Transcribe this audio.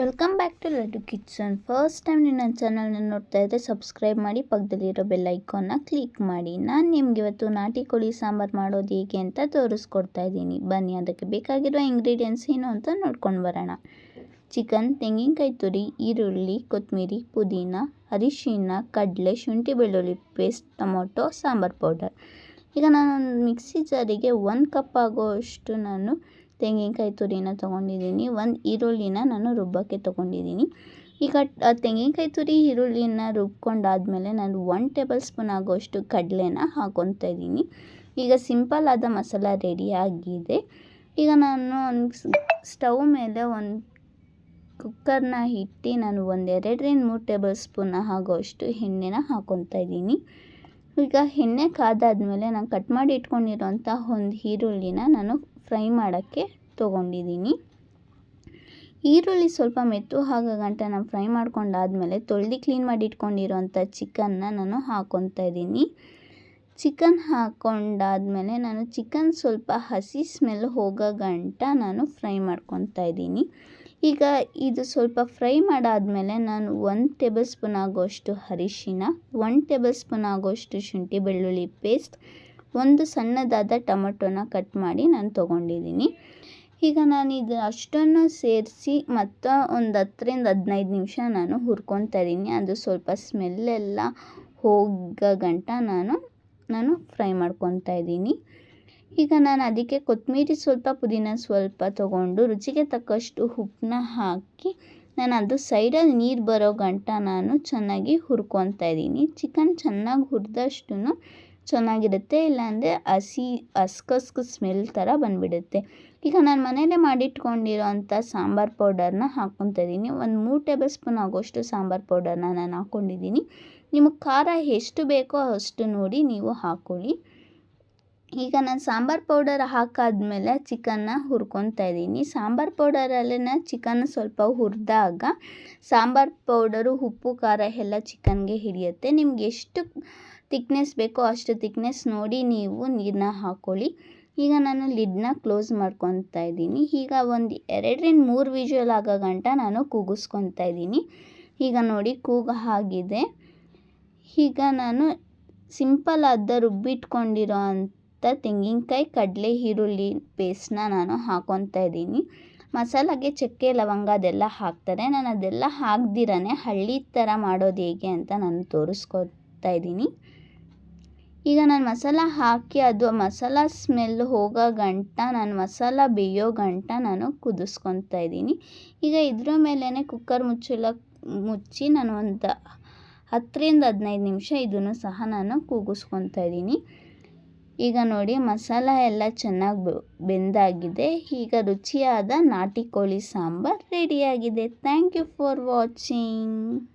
Welcome back to Laddu kitchen first time ನೀವು ನನ್ನ ಚಾನಲ್ನ ನೋಡ್ತಾ ಇದ್ದರೆ ಸಬ್ಸ್ಕ್ರೈಬ್ ಮಾಡಿ ಪಕ್ಕದಲ್ಲಿರೋ ಬೆಲ್ ಐಕಾನ್ನ ಕ್ಲಿಕ್ ಮಾಡಿ. ನಾನು ನಿಮ್ಗೆ ಇವತ್ತು ನಾಟಿ ಕೋಳಿ ಸಾಂಬಾರು ಮಾಡೋದು ಹೇಗೆ ಅಂತ ತೋರಿಸ್ಕೊಡ್ತಾ ಇದ್ದೀನಿ. ಬನ್ನಿ, ಅದಕ್ಕೆ ಬೇಕಾಗಿರೋ ಇಂಗ್ರೀಡಿಯೆಂಟ್ಸ್ ಏನು ಅಂತ ನೋಡ್ಕೊಂಡು ಬರೋಣ. ಚಿಕನ್ ತೆಂಗಿನಕಾಯಿ ತುರಿ, ಈರುಳ್ಳಿ ಕೊತ್ತಂಬರಿ ಪುದೀನ ಅರಿಶಿನ ಕಡಲೆ, ಶುಂಠಿ ಬೆಳ್ಳುಳ್ಳಿ ಪೇಸ್ಟ್ ಟೊಮೊಟೊ, ಸಾಂಬಾರು ಪೌಡರ್ ಈಗ ನಾನು ಮಿಕ್ಸಿ ಜಾರಿಗೆ ಒಂದು ಕಪ್ ಆಗೋಷ್ಟು ನಾನು ತೆಂಗಿನಕಾಯಿ ತುರಿನ ತೊಗೊಂಡಿದ್ದೀನಿ. ಒಂದು ಈರುಳ್ಳಿನ ನಾನು ರುಬ್ಬೋಕ್ಕೆ ತೊಗೊಂಡಿದ್ದೀನಿ. ಈಗ ತೆಂಗಿನಕಾಯಿ ತುರಿ, ಈರುಳ್ಳಿನ ರುಬ್ಕೊಂಡಾದಮೇಲೆ ನಾನು ಒನ್ ಟೇಬಲ್ ಸ್ಪೂನ್ ಆಗೋಷ್ಟು ಕಡಲೆನ ಹಾಕೊತಾ ಇದ್ದೀನಿ. ಈಗ ಸಿಂಪಲ್ ಆದ ಮಸಾಲ ರೆಡಿ ಆಗಿದೆ. ಈಗ ನಾನು ಒಂದು ಸ್ಟವ್ ಮೇಲೆ ಒಂದು ಕುಕ್ಕರ್ನ ಇಟ್ಟು ನಾನು ಒಂದು ಎರಡರಿಂದ ಮೂರು ಟೇಬಲ್ ಸ್ಪೂನ್ ಆಗೋಷ್ಟು ಎಣ್ಣೆನ ಹಾಕೊತಾ ಇದ್ದೀನಿ. ಈಗ ಎಣ್ಣೆ ಕಾದಾದ್ಮೇಲೆ ನಾನು ಕಟ್ ಮಾಡಿ ಇಟ್ಕೊಂಡಿರೋಂಥ ಒಂದು ಈರುಳ್ಳಿನ ನಾನು ಫ್ರೈ ಮಾಡೋಕ್ಕೆ ತೊಗೊಂಡಿದ್ದೀನಿ ಈರುಳ್ಳಿ ಸ್ವಲ್ಪ ಮೆತ್ತು ಆಗೋ ಗಂಟ ನಾನು ಫ್ರೈ ಮಾಡ್ಕೊಂಡಾದಮೇಲೆ ತೊಳ್ದು ಕ್ಲೀನ್ ಮಾಡಿ ಇಟ್ಕೊಂಡಿರೋಂಥ ಚಿಕನ್ನ ನಾನು ಹಾಕ್ಕೊತಾ ಇದ್ದೀನಿ ಚಿಕನ್ ಹಾಕ್ಕೊಂಡಾದಮೇಲೆ ನಾನು ಚಿಕನ್ ಸ್ವಲ್ಪ ಹಸಿ ಸ್ಮೆಲ್ ಹೋಗೋ ಗಂಟ ನಾನು ಫ್ರೈ ಮಾಡ್ಕೊತಾ ಇದ್ದೀನಿ ಈಗ ಇದು ಸ್ವಲ್ಪ ಫ್ರೈ ಮಾಡಾದಮೇಲೆ ನಾನು ಒಂದು ಟೇಬಲ್ ಸ್ಪೂನ್ ಆಗೋಷ್ಟು ಅರಿಶಿನ ಒನ್ ಟೇಬಲ್ ಸ್ಪೂನ್ ಆಗೋಷ್ಟು ಶುಂಠಿ ಬೆಳ್ಳುಳ್ಳಿ ಪೇಸ್ಟ್, ಒಂದು ಸಣ್ಣದಾದ ಟೊಮೊಟೊನ ಕಟ್ ಮಾಡಿ ನಾನು ತೊಗೊಂಡಿದ್ದೀನಿ. ಈಗ ನಾನು ಇದು ಅಷ್ಟನ್ನು ಸೇರಿಸಿ ಮತ್ತು ಒಂದು ಹತ್ತರಿಂದ ಹದಿನೈದು ನಿಮಿಷ ನಾನು ಹುರ್ಕೊತಾ ಇದ್ದೀನಿ ಅದು ಸ್ವಲ್ಪ ಸ್ಮೆಲ್ಲೆಲ್ಲ ಹೋಗೋ ಗಂಟ ನಾನು ನಾನು ಫ್ರೈ ಮಾಡ್ಕೊತಾ ಇದ್ದೀನಿ ಈಗ ನಾನು ಅದಕ್ಕೆ ಕೊತ್ತಂಬರಿ ಸ್ವಲ್ಪ ಪುದೀನ ಸ್ವಲ್ಪ ತೊಗೊಂಡು ರುಚಿಗೆ ತಕ್ಕಷ್ಟು ಉಪ್ಪನ್ನ ಹಾಕಿ ನಾನು ಅದು ಸೈಡಲ್ಲಿ ನೀರು ಬರೋ ಗಂಟ ನಾನು ಚೆನ್ನಾಗಿ ಹುರ್ಕೊತಾ ಇದ್ದೀನಿ. ಚಿಕನ್ ಚೆನ್ನಾಗಿ ಹುರಿದಷ್ಟು ಚೆನ್ನಾಗಿರುತ್ತೆ, ಇಲ್ಲಾಂದರೆ ಹಸಿ, ಹಸ್ಕಸ್ಕು ಸ್ಮೆಲ್ ಥರ ಬಂದುಬಿಡುತ್ತೆ. ಈಗ ನಾನು ಮನೆಯಲ್ಲೇ ಮಾಡಿಟ್ಕೊಂಡಿರೋ ಅಂಥ ಸಾಂಬಾರು ಪೌಡರ್ನ ಹಾಕ್ಕೊತಾ ಇದ್ದೀನಿ. ಒಂದು ಮೂರು ಟೇಬಲ್ ಸ್ಪೂನ್ ಆಗೋಷ್ಟು ಸಾಂಬಾರು ಪೌಡರ್ನ ನಾನು ಹಾಕ್ಕೊಂಡಿದ್ದೀನಿ. ನಿಮಗೆ ಖಾರ ಎಷ್ಟು ಬೇಕೋ ಅಷ್ಟು ನೋಡಿ ನೀವು ಹಾಕ್ಕೊಳ್ಳಿ. ಈಗ ನಾನು ಸಾಂಬಾರು ಪೌಡರ್ ಹಾಕಾದ್ಮೇಲೆ ಚಿಕನ್ನ ಹುರ್ಕೊತಾ ಇದ್ದೀನಿ. ಸಾಂಬಾರು ಪೌಡರಲ್ಲೇ ಚಿಕನ್ ಸ್ವಲ್ಪ ಹುರಿದಾಗ ಸಾಂಬಾರು ಪೌಡರು ಉಪ್ಪು, ಖಾರ ಎಲ್ಲ ಚಿಕನ್ಗೆ ಹಿಡಿಯುತ್ತೆ. ನಿಮ್ಗೆ ಎಷ್ಟು ತಿಕ್ನೆಸ್ ಬೇಕೋ ಅಷ್ಟು ತಿಕ್ನೆಸ್ ನೋಡಿ ನೀವು ನೀರನ್ನ ಹಾಕ್ಕೊಳ್ಳಿ ಈಗ ನಾನು ಲಿಡ್ನ ಕ್ಲೋಸ್ ಮಾಡ್ಕೊತಾ ಇದ್ದೀನಿ. ಈಗ ಒಂದು ಎರಡರಿಂದ ಮೂರು ವಿಜುವಲ್ ಆಗೋ ಗಂಟ ನಾನು ಕೂಗಿಸ್ಕೊತಾ ಇದ್ದೀನಿ. ಈಗ ನೋಡಿ ಕೂಗ ಆಗಿದೆ. ಈಗ ನಾನು ಸಿಂಪಲ್ ಆದ ರುಬ್ಬಿಟ್ಕೊಂಡಿರೋ ಅಂಥ ತೆಂಗಿನಕಾಯಿ, ಕಡಲೆ, ಈರುಳ್ಳಿ ಪೇಸ್ಟನ್ನ ನಾನು ಹಾಕ್ಕೊತಾ ಇದ್ದೀನಿ. ಮಸಾಲೆಗೆ ಚಕ್ಕೆ, ಲವಂಗ ಅದೆಲ್ಲ ಹಾಕ್ತಾರೆ. ನಾನು ಅದೆಲ್ಲ ಹಾಕ್ದಿರೇ ಹಳ್ಳಿ ಥರ ಮಾಡೋದು ಹೇಗೆ ಅಂತ ನಾನು ತೋರಿಸ್ಕೊತಾ ಇದ್ದೀನಿ. ಈಗ ನಾನು ಮಸಾಲ ಹಾಕಿ ಅದು ಮಸಾಲ ಸ್ಮೆಲ್ ಹೋಗೋ ಗಂಟ, ನಾನು ಮಸಾಲ ಬೇಯೋ ಗಂಟ ನಾನು ಕುದಿಸ್ಕೊತಾ ಇದ್ದೀನಿ. ಈಗ ಇದ್ರ ಮೇಲೇ ಕುಕ್ಕರ್ ಮುಚ್ಚಲ, ಮುಚ್ಚಿ ನಾನು ಒಂದು ಹತ್ತರಿಂದ ಹದಿನೈದು ನಿಮಿಷ ಇದನ್ನು ಸಹ ನಾನು ಕೂಗಿಸ್ಕೊತಾ ಇದ್ದೀನಿ. ಈಗ ನೋಡಿ ಮಸಾಲ ಎಲ್ಲ ಚೆನ್ನಾಗಿ ಬೆಂದಾಗಿದೆ. ಈಗ ರುಚಿಯಾದ ನಾಟಿ ಕೋಳಿ ಸಾಂಬಾರು ರೆಡಿಯಾಗಿದೆ ಥ್ಯಾಂಕ್ ಯು ಫಾರ್ ವಾಚಿಂಗ್